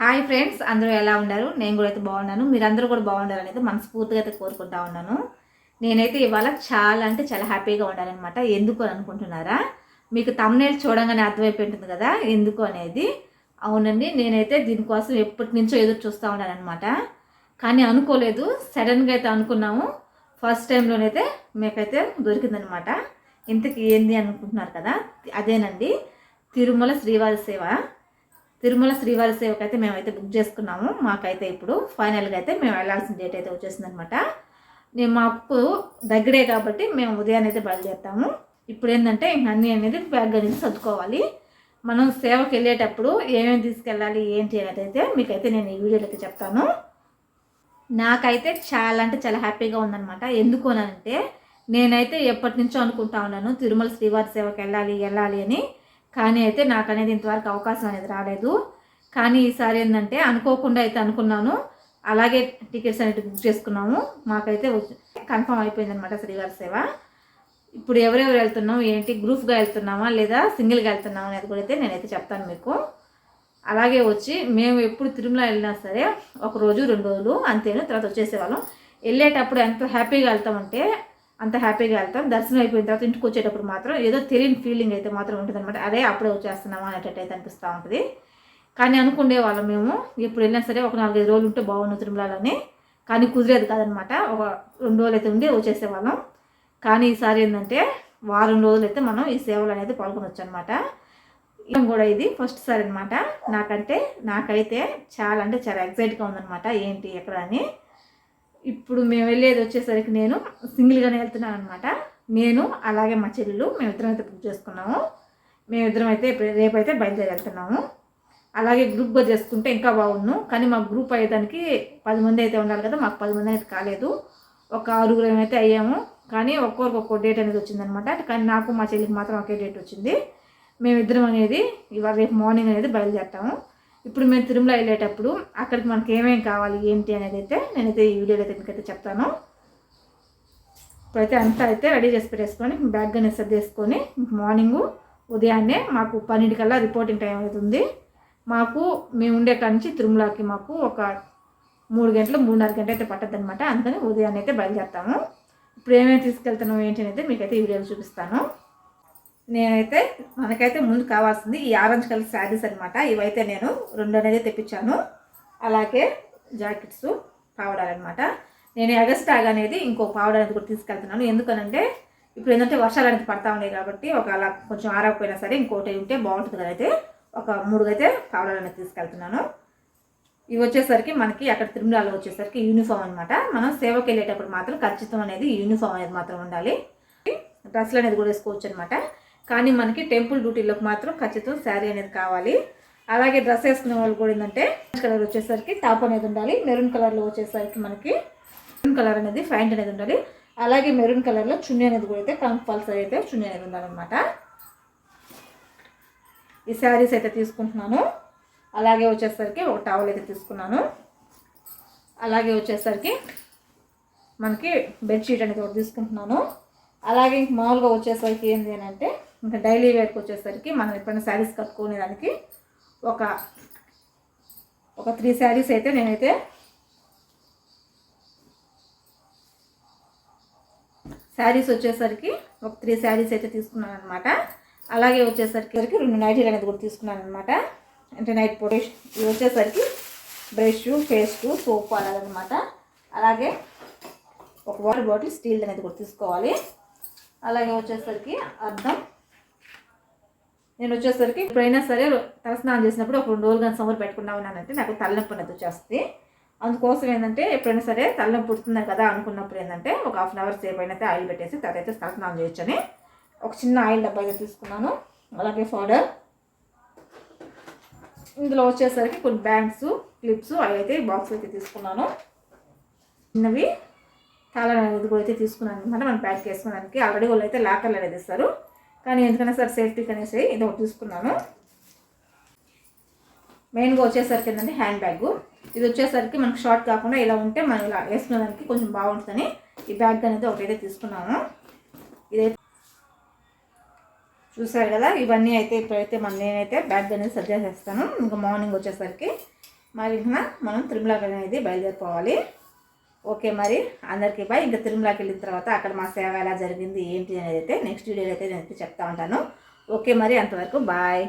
Hi friends అందరూ ఎలా ఉన్నారు? నేను కూడా అయితే బాగున్నాను. మీరందరూ కూడా బాగుండాలని అయితే మనస్ఫూర్తిగా అయితే కోరుకుంటా ఉన్నాను. నేనైతే ఇవాళ చాలా అంటే చాలా హ్యాపీగా ఉండాలన్నమాట. ఎందుకు అని అనుకుంటున్నారా? మీకు తమ్నేల్ చూడంగానే అర్థమైపోయి ఉంటుంది కదా ఎందుకు అనేది. అవునండి నేనైతే దీనికోసం ఎప్పటి నుంచో ఎదురు చూస్తూ ఉన్నానమాట కానీ అనుకోలేదు సడన్గా అయితే అనుకున్నాము. ఫస్ట్ టైంలోనైతే మీకైతే దొరికిందనమాట ఇంతకి ఏంది అనుకుంటున్నారు కదా? అదేనండి తిరుమల శ్రీవారి సేవ. తిరుమల శ్రీవారి సేవకి అయితే మేమైతే బుక్ చేసుకున్నాము. మాకైతే ఇప్పుడు ఫైనల్గా అయితే మేము వెళ్ళాల్సిన డేట్ అయితే వచ్చేసిందనమాట నేను మాకు దగ్గరే కాబట్టి మేము ఉదయాన్నే అయితే బయలుదేరుతాము. ఇప్పుడు ఏంటంటే అన్నీ అనేది బ్యాగ్ అనేది సర్దుకోవాలి. మనం సేవకి వెళ్ళేటప్పుడు ఏమేమి తీసుకెళ్ళాలి ఏంటి అనేది అయితే మీకైతే నేను ఈ వీడియోలో అయితే చెప్తాను. నాకైతే చాలా అంటే చాలా హ్యాపీగా ఉందనమాట ఎందుకు అని అంటే నేనైతే ఎప్పటి నుంచో అనుకుంటా ఉన్నాను తిరుమల శ్రీవారి సేవకి వెళ్ళాలి వెళ్ళాలి అని. కానీ అయితే నాకు అనేది ఇంతవరకు అవకాశం అనేది రాలేదు. కానీ ఈసారి ఏంటంటే అనుకోకుండా అయితే అనుకున్నాను. అలాగే టికెట్స్ అనేవి బుక్ చేసుకున్నాము. మాకైతే కన్ఫర్మ్ అయిపోయింది అనమాట శ్రీవారి సేవ. ఇప్పుడు ఎవరెవరు వెళ్తున్నాం ఏంటి? గ్రూప్గా వెళ్తున్నామా లేదా సింగిల్గా వెళ్తున్నామా అనేది కూడా అయితే నేనైతే చెప్తాను మీకు. అలాగే వచ్చి మేము ఎప్పుడు తిరుమల వెళ్ళినా సరే ఒక రోజు రెండు రోజులు అంతేను. తర్వాత వచ్చేసేవాళ్ళం. వెళ్ళేటప్పుడు ఎంత హ్యాపీగా వెళ్తామంటే అంత హ్యాపీగా వెళ్తాం. దర్శనం అయిపోయిన తర్వాత ఇంటికి వచ్చేటప్పుడు మాత్రం ఏదో తెలియని ఫీలింగ్ అయితే మాత్రం ఉంటుంది అనమాట అదే అప్పుడే వచ్చేస్తున్నామా అనేటట్టు అయితే అనిపిస్తూ ఉంటుంది. కానీ అనుకునే వాళ్ళం మేము. ఎప్పుడు వెళ్ళినా సరే ఒక నాలుగైదు రోజులు ఉంటే బాగుండు తిరుమలని కానీ కుదిరేది కాదనమాట ఒక రెండు రోజులు అయితే ఉండి వచ్చేసేవాళ్ళం. కానీ ఈసారి ఏంటంటే వారం రోజులు అయితే మనం ఈ సేవలు అనేది పాల్గొనొచ్చు అనమాట ఇవ్వం కూడా ఇది ఫస్ట్ సారి అనమాట నాకంటే నాకైతే చాలా అంటే చాలా ఎక్సైట్గా ఉందనమాట ఏంటి ఎక్కడ అని. ఇప్పుడు మేము వెళ్ళేది వచ్చేసరికి నేను సింగిల్గానే వెళ్తున్నాను అనమాట నేను అలాగే మా చెల్లెలు మేమిద్దరం అయితే బుక్ చేసుకున్నాము. మేమిద్దరం అయితే రేపైతే బయలుదేరి వెళ్తున్నాము. అలాగే గ్రూప్గా చేసుకుంటే ఇంకా బాగుండు. కానీ మా గ్రూప్ అయ్యేదానికి పది మంది అయితే ఉండాలి కదా మాకు పది మంది అయితే కాలేదు. ఒక ఆరుగురం అయితే అయ్యాము. కానీ ఒక్కొక్కరికి ఒక్కో డేట్ అనేది వచ్చిందనమాట కానీ నాకు మా చెల్లికి మాత్రం ఒకే డేట్ వచ్చింది. మేమిద్దరం అనేది ఇవాళ రేపు మార్నింగ్ అనేది బయలుదేరుతాము. ఇప్పుడు మేము తిరుమల వెళ్ళేటప్పుడు అక్కడికి మనకి ఏమేమి కావాలి ఏంటి అనేది అయితే నేనైతే ఈ వీడియోలో అయితే మీకైతే చెప్తాను. ఇప్పుడైతే అంతా అయితే రెడీ చేసి పెట్టేసుకొని బ్యాగ్ అనేది సర్దేసుకొని మార్నింగ్ ఉదయాన్నే మాకు పన్నెండుకల్లా రిపోర్టింగ్ టైం అవుతుంది. మాకు మేము ఉండే కాడ నుంచి తిరుమలకి మాకు ఒక మూడు గంటలు మూడున్నర గంట అయితే పట్టద్దు అనమాట అందుకని ఉదయాన్నే అయితే బయలుదేరుతాము. ఇప్పుడు ఏమేమి తీసుకెళ్తున్నాం ఏంటి అనేది మీకైతే ఈ వీడియోలో చూపిస్తాను. నేనైతే మనకైతే ముందు కావాల్సింది ఈ ఆరెంజ్ కలర్ శారీస్ అనమాట ఇవైతే నేను రెండు అనేది తెప్పించాను. అలాగే జాకెట్స్ పావడాలన్నమాట నేను ఎగస్టాగ్ అనేది ఇంకో పావడ అనేది కూడా తీసుకెళ్తున్నాను. ఎందుకనంటే ఇప్పుడు ఏంటంటే వర్షాలు అనేది పడతా ఉన్నాయి కాబట్టి ఒక అలా కొంచెం ఆరకపోయినా సరే ఇంకోటి ఉంటే బాగుంటుంది కదా అయితే ఒక మూడు అయితే పావడాలు అనేది తీసుకెళ్తున్నాను. ఇవి వచ్చేసరికి మనకి అక్కడ తిరుమలలో వచ్చేసరికి యూనిఫామ్ అనమాట మనం సేవకి వెళ్ళేటప్పుడు మాత్రం ఖచ్చితం అనేది యూనిఫామ్ అనేది మాత్రం ఉండాలి. డ్రెస్సులు అనేది కూడా వేసుకోవచ్చు అనమాట కానీ మనకి టెంపుల్ డ్యూటీలోకి మాత్రం ఖచ్చితం శారీ అనేది కావాలి. అలాగే డ్రెస్ వేసుకునే వాళ్ళు కూడా ఏంటంటే కలర్ వచ్చేసరికి టాప్ అనేది ఉండాలి. మెరూన్ కలర్లో వచ్చేసరికి మనకి మెరూన్ కలర్ అనేది ప్యాంట్ అనేది ఉండాలి. అలాగే మెరూన్ కలర్లో చున్నీ అనేది కూడా అయితే కంపల్సరీ అయితే చున్నీ అనేది ఉండాలన్నమాట. ఈ శారీస్ అయితే తీసుకుంటున్నాను. అలాగే వచ్చేసరికి ఒక టవల్ అయితే తీసుకున్నాను. అలాగే వచ్చేసరికి మనకి బెడ్షీట్ అనేది ఒకటి తీసుకుంటున్నాను. అలాగే మామూలుగా వచ్చేసరికి ఏంటి అని అంటే ఇంకా డైలీ వేర్కి వచ్చేసరికి మనం ఎప్పుడైనా శారీస్ కట్టుకునే దానికి ఒక ఒక త్రీ శారీస్ అయితే నేనైతే శారీస్ వచ్చేసరికి ఒక త్రీ శారీస్ అయితే తీసుకున్నాను అనమాట అలాగే వచ్చేసరికి రెండు నైటీలు అనేది కూడా తీసుకున్నాను అనమాట అంటే నైట్ పొడిష్ ఇవి వచ్చేసరికి బ్రష్ పేస్ట్ సోప్ అలాగనమాట అలాగే ఒక వాటర్ బాటిల్ స్టీల్ అనేది కూడా తీసుకోవాలి. అలాగే వచ్చేసరికి అద్దం నేను వచ్చేసరికి ఎప్పుడైనా సరే తలస్నానం చేసినప్పుడు ఒక రెండు రోజులు కానీ సమ్మర్ పెట్టుకున్నా ఉన్నానంటే నాకు తలనొప్పి అనేది వచ్చేస్తుంది. అందుకోసం ఏంటంటే ఎప్పుడైనా సరే తలనొప్పి పుడుతుంది కదా అనుకున్నప్పుడు ఏంటంటే ఒక హాఫ్ అన్ అవర్ సేపు అయినైతే ఆయిల్ పెట్టేసి తర్వాత అయితే తలస్నానం చేయొచ్చని ఒక చిన్న ఆయిల్ డబ్బా అయితే తీసుకున్నాను. అలాగే పౌడర్ ఇందులో వచ్చేసరికి కొన్ని బ్యాండ్స్ క్లిప్స్ అవి అయితే బాక్స్ అయితే తీసుకున్నాను. చిన్నవి. చాలా ఇది కూడా అయితే తీసుకున్నాను అనమాట మనం ప్యాక్ చేసుకోవడానికి ఆల్రెడీ వాళ్ళు అయితే లాకర్లు అనేది ఇస్తారు. కానీ ఎందుకన్నా సార్ సేఫ్టీకి అనేసి ఇది ఒకటి తీసుకున్నాను మెయిన్గా వచ్చేసరికి ఏంటంటే హ్యాండ్ బ్యాగ్. ఇది వచ్చేసరికి మనకు షార్ట్ కాకుండా ఇలా ఉంటే మనం ఇలా వేసుకునేదానికి కొంచెం బాగుంటుందని ఈ బ్యాగ్ అనేది ఒకటైతే తీసుకున్నాము ఇదైతే చూసారు కదా ఇవన్నీ అయితే ఇప్పుడైతే మన నేనైతే బ్యాగ్ అనేది సర్దేసేస్తాను. ఇంకా మార్నింగ్ వచ్చేసరికి మరి ఇంకా మనం తిరుమలకి అనేది బయలుదేరిపోవాలి. ఓకే మరి అందరికీ బాయ్ ఇంకా తిరుమలకి వెళ్ళిన తర్వాత అక్కడ మా సేవ ఎలా జరిగింది ఏంటి అనేది అయితే నెక్స్ట్ వీడియోలో అయితే నేను అయితే చెప్తా ఉంటాను. ఓకే మరి అంతవరకు బాయ్